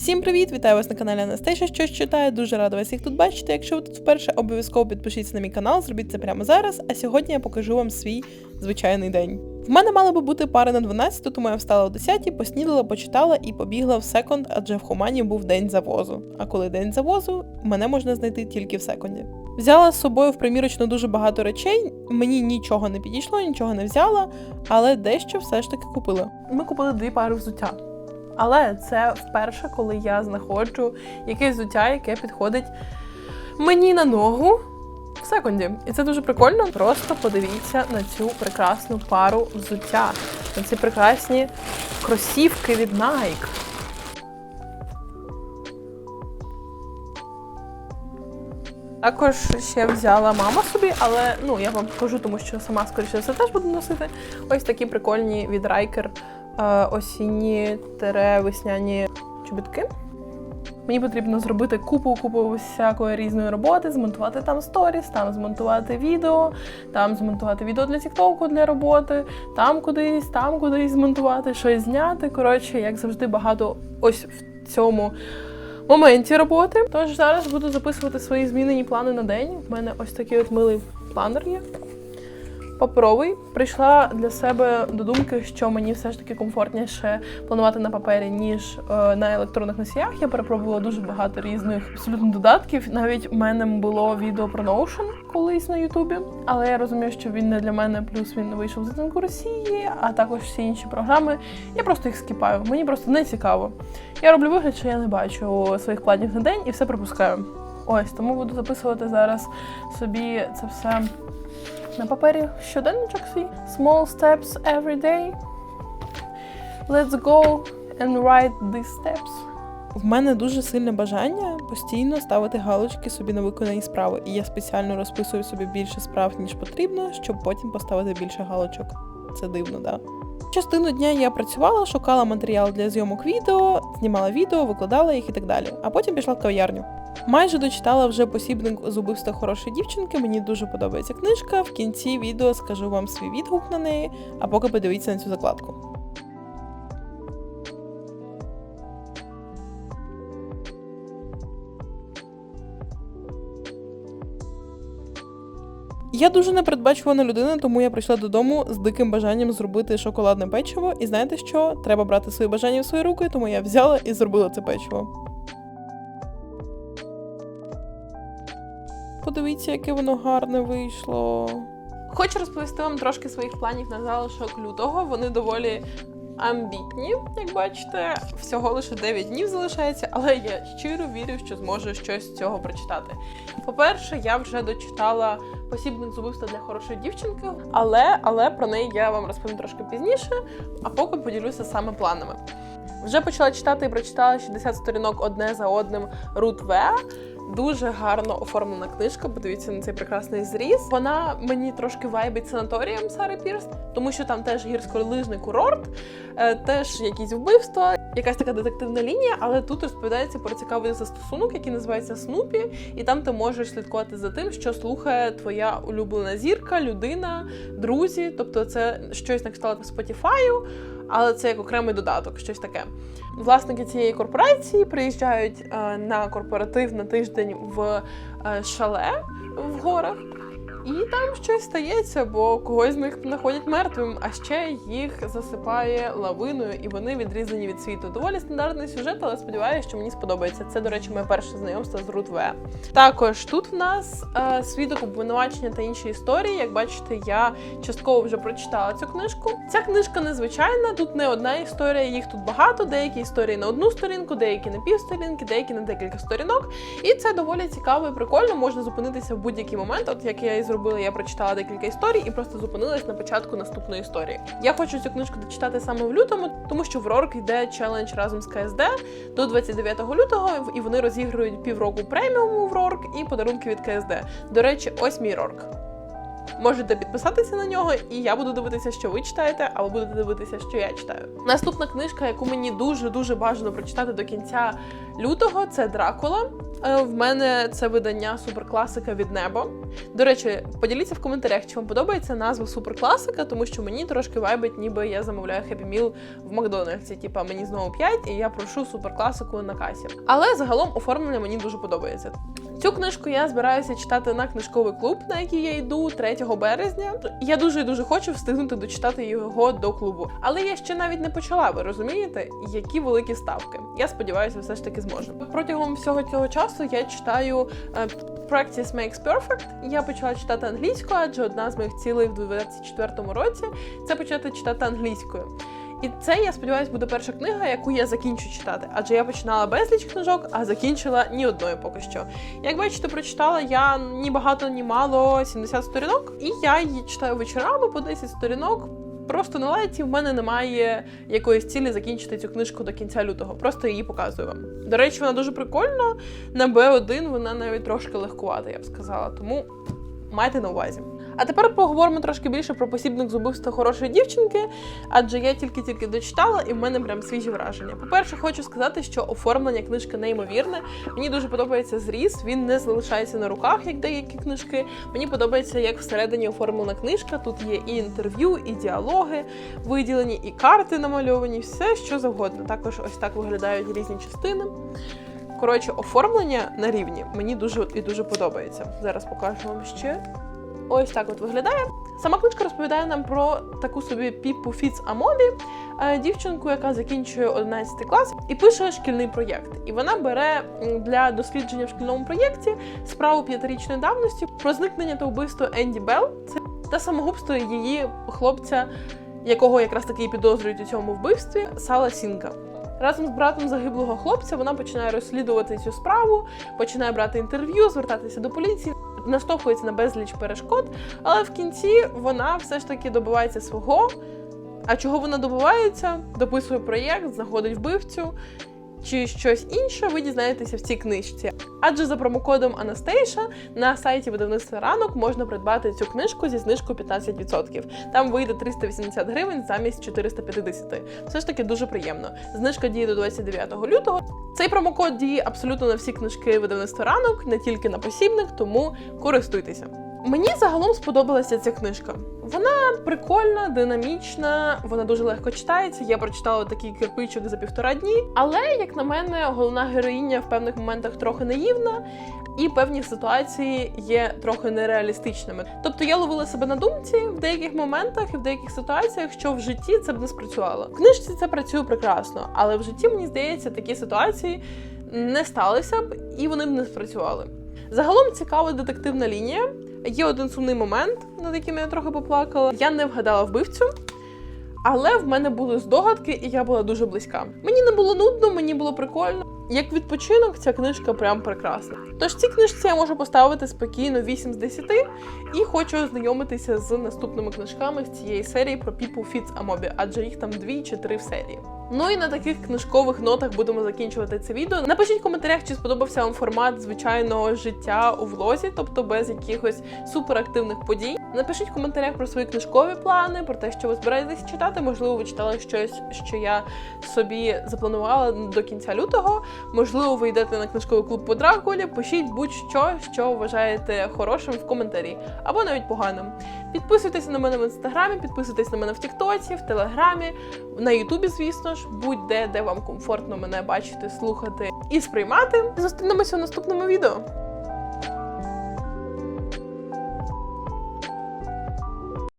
Всім привіт! Вітаю вас на каналі Анастейша. Щось читає. Дуже рада вас всіх тут бачити. Якщо ви тут вперше, обов'язково підпишіться на мій канал, зробіть це прямо зараз. А сьогодні я покажу вам свій звичайний день. В мене мала би бути пара на 12, тому я встала о 10, поснідала, почитала і побігла в секонд, адже в Хумані був день завозу. А коли день завозу, мене можна знайти тільки в секонді. Взяла з собою в примірочну дуже багато речей. Мені нічого не підійшло, нічого не взяла, але дещо все ж таки купила. Ми купили дві пари взуття. Але це вперше, коли я знаходжу якесь взуття, яке підходить мені на ногу в секунді. І це дуже прикольно. Просто подивіться на цю прекрасну пару взуття, на ці прекрасні кросівки від Nike. Також ще взяла мама собі, але ну я вам покажу, тому що сама скоріше все теж буду носити. Ось такі прикольні від Riker осінні тере весняні чобітки. Мені потрібно зробити купу купу всякої різної роботи, змонтувати там сторіс, там змонтувати відео, там змонтувати відео для Тіктоку для роботи, там кудись, там кудись змонтувати, щось зняти. Коротше, як завжди, багато ось в цьому моменті роботи. Тож зараз буду записувати свої змінені плани на день. У мене ось такий от милий планер є. Паперовий прийшла для себе до думки, що мені все ж таки комфортніше планувати на папері, ніж е, на електронних носіях. Я перепробувала дуже багато різних абсолютно додатків. Навіть у мене було відео про Notion колись на Ютубі, але я розумію, що він не для мене, плюс він вийшов з оцінку Росії, а також всі інші програми. Я просто їх скіпаю. Мені просто не цікаво. Я роблю вигляд, що я не бачу своїх планів на день і все пропускаю. Ось тому буду записувати зараз собі це все на папері щоденничок свій. Small steps every day. Let's go and write these steps. В мене дуже сильне бажання постійно ставити галочки собі на виконані справи, і я спеціально розписую собі більше справ, ніж потрібно, щоб потім поставити більше галочок. Це дивно, да? Частину дня я працювала, шукала матеріал для зйомок відео, знімала відео, викладала їх і так далі. А потім пішла в кав'ярню. Майже дочитала вже посібник з убивства хорошої дівчинки. Мені дуже подобається книжка. В кінці відео скажу вам свій відгук на неї, а поки подивіться на цю закладку. Я дуже непередбачувана людина, тому я прийшла додому з диким бажанням зробити шоколадне печиво. І знаєте що? Треба брати свої бажання в свої руки, тому я взяла і зробила це печиво. Подивіться, яке воно гарне вийшло. Хочу розповісти вам трошки своїх планів на залишок лютого. Вони доволі амбітні, як бачите. Всього лише 9 днів залишається, але я щиро вірю, що зможу щось з цього прочитати. По-перше, я вже дочитала посібник з убивства для хорошої дівчинки, але, але про неї я вам розповім трошки пізніше, а поки поділюся саме планами. Вже почала читати і прочитала 60 сторінок одне за одним Рут Веа. Дуже гарно оформлена книжка. Подивіться на цей прекрасний зріз. Вона мені трошки вайбить санаторієм Сари Пірс, тому що там теж гірськолижний курорт, е, теж якісь вбивства, якась така детективна лінія, але тут розповідається про цікавий застосунок, який називається Снупі, і там ти можеш слідкувати за тим, що слухає твоя улюблена зірка, людина, друзі. Тобто, це щось на кшталт Spotify, але це як окремий додаток, щось таке. Власники цієї корпорації приїжджають е, на корпоратив на тиждень в е, шале в горах. І там щось стається, бо когось з них знаходять мертвим, а ще їх засипає лавиною, і вони відрізані від світу. Доволі стандартний сюжет, але сподіваюся, що мені сподобається. Це, до речі, моє перше знайомство з Рут В. Також тут в нас е, свідок обвинувачення та інші історії. Як бачите, я частково вже прочитала цю книжку. Ця книжка незвичайна. Тут не одна історія, їх тут багато. Деякі історії на одну сторінку, деякі на півсторінки, деякі на декілька сторінок. І це доволі цікаво і прикольно. Можна зупинитися в будь-який момент. От як я і зробила, я прочитала декілька історій і просто зупинилась на початку наступної історії. Я хочу цю книжку дочитати саме в лютому, тому що в Рорк йде челендж разом з КСД до 29 лютого, і вони розігрують півроку преміуму в Рорк і подарунки від КСД. До речі, ось мій Рорк. Можете підписатися на нього, і я буду дивитися, що ви читаєте, або будете дивитися, що я читаю. Наступна книжка, яку мені дуже дуже бажано прочитати до кінця лютого, це Дракула. Е, В мене це видання суперкласика від небо. До речі, поділіться в коментарях, чи вам подобається назва суперкласика, тому що мені трошки вайбить, ніби я замовляю Happy Meal в Макдональдсі. Типа мені знову 5, і я прошу суперкласику на касі. Але загалом оформлення мені дуже подобається. Цю книжку я збираюся читати на книжковий клуб, на який я йду 3 березня. Я дуже дуже хочу встигнути дочитати його до клубу. Але я ще навіть не почала. Ви розумієте, які великі ставки. Я сподіваюся, все ж таки зможу. Протягом всього цього часу я читаю е, Practice Makes Perfect. Я почала читати англійською, адже одна з моїх цілей в 2024 році це почати читати англійською. І це, я сподіваюся, буде перша книга, яку я закінчу читати. Адже я починала безліч книжок, а закінчила ні одної поки що. Як бачите, прочитала я ні багато, ні мало 70 сторінок, і я її читаю вечорами по 10 сторінок. Просто на лайті в мене немає якоїсь цілі закінчити цю книжку до кінця лютого. Просто її показую вам. До речі, вона дуже прикольна. На B1 вона навіть трошки легкувата, я б сказала. Тому майте на увазі. А тепер поговоримо трошки більше про посібник з убивства хорошої дівчинки, адже я тільки-тільки дочитала, і в мене прям свіжі враження. По-перше, хочу сказати, що оформлення книжки неймовірне. Мені дуже подобається зріз, він не залишається на руках, як деякі книжки. Мені подобається, як всередині оформлена книжка. Тут є і інтерв'ю, і діалоги виділені, і карти намальовані, все що завгодно. Також ось так виглядають різні частини. Коротше, оформлення на рівні мені дуже і дуже подобається. Зараз покажу вам ще. Ось так от виглядає. Сама книжка розповідає нам про таку собі Піпу Фіц Амобі, е, дівчинку, яка закінчує 11 клас і пише шкільний проєкт. І вона бере для дослідження в шкільному проєкті справу п'ятирічної давності про зникнення та вбивство Енді Белл. Та самогубство її хлопця, якого якраз таки підозрюють у цьому вбивстві, Сала Сінка. Разом з братом загиблого хлопця вона починає розслідувати цю справу, починає брати інтерв'ю, звертатися до поліції, наштовхується на безліч перешкод, але в кінці вона все ж таки добивається свого. А чого вона добивається? Дописує проєкт, знаходить вбивцю чи щось інше, ви дізнаєтеся в цій книжці. Адже за промокодом Анастейша на сайті видавництва ранок можна придбати цю книжку зі знижкою 15%. Там вийде 380 гривень замість 450. Все ж таки дуже приємно. Знижка діє до 29 лютого. Цей промокод діє абсолютно на всі книжки видавництва ранок, не тільки на посібник, тому користуйтеся. Мені загалом сподобалася ця книжка. Вона прикольна, динамічна, вона дуже легко читається. Я прочитала такий кирпичок за півтора дні. Але, як на мене, головна героїня в певних моментах трохи наївна, і певні ситуації є трохи нереалістичними. Тобто я ловила себе на думці в деяких моментах і в деяких ситуаціях, що в житті це б не спрацювало. В книжці це працює прекрасно, але в житті мені здається, такі ситуації не сталися б і вони б не спрацювали. Загалом цікава детективна лінія. Є один сумний момент, над яким я трохи поплакала. Я не вгадала вбивцю, але в мене були здогадки, і я була дуже близька. Мені не було нудно, мені було прикольно. Як відпочинок, ця книжка прям прекрасна. Тож цій книжці я можу поставити спокійно 8 з 10 і хочу ознайомитися з наступними книжками з цієї серії про People Fits Amobi, адже їх там дві чи три в серії. Ну і на таких книжкових нотах будемо закінчувати це відео. Напишіть в коментарях, чи сподобався вам формат звичайного життя у влозі, тобто без якихось суперактивних подій. Напишіть в коментарях про свої книжкові плани, про те, що ви збираєтесь читати. Можливо, ви читали щось, що я собі запланувала до кінця лютого. Можливо, ви йдете на книжковий клуб по Дракулі. Пишіть будь-що, що вважаєте хорошим в коментарі або навіть поганим. Підписуйтесь на мене в інстаграмі, підписуйтесь на мене в Тіктоці, в Телеграмі, на Ютубі, звісно ж, будь-де, де вам комфортно мене бачити, слухати і сприймати. Зустрінемося в наступному відео.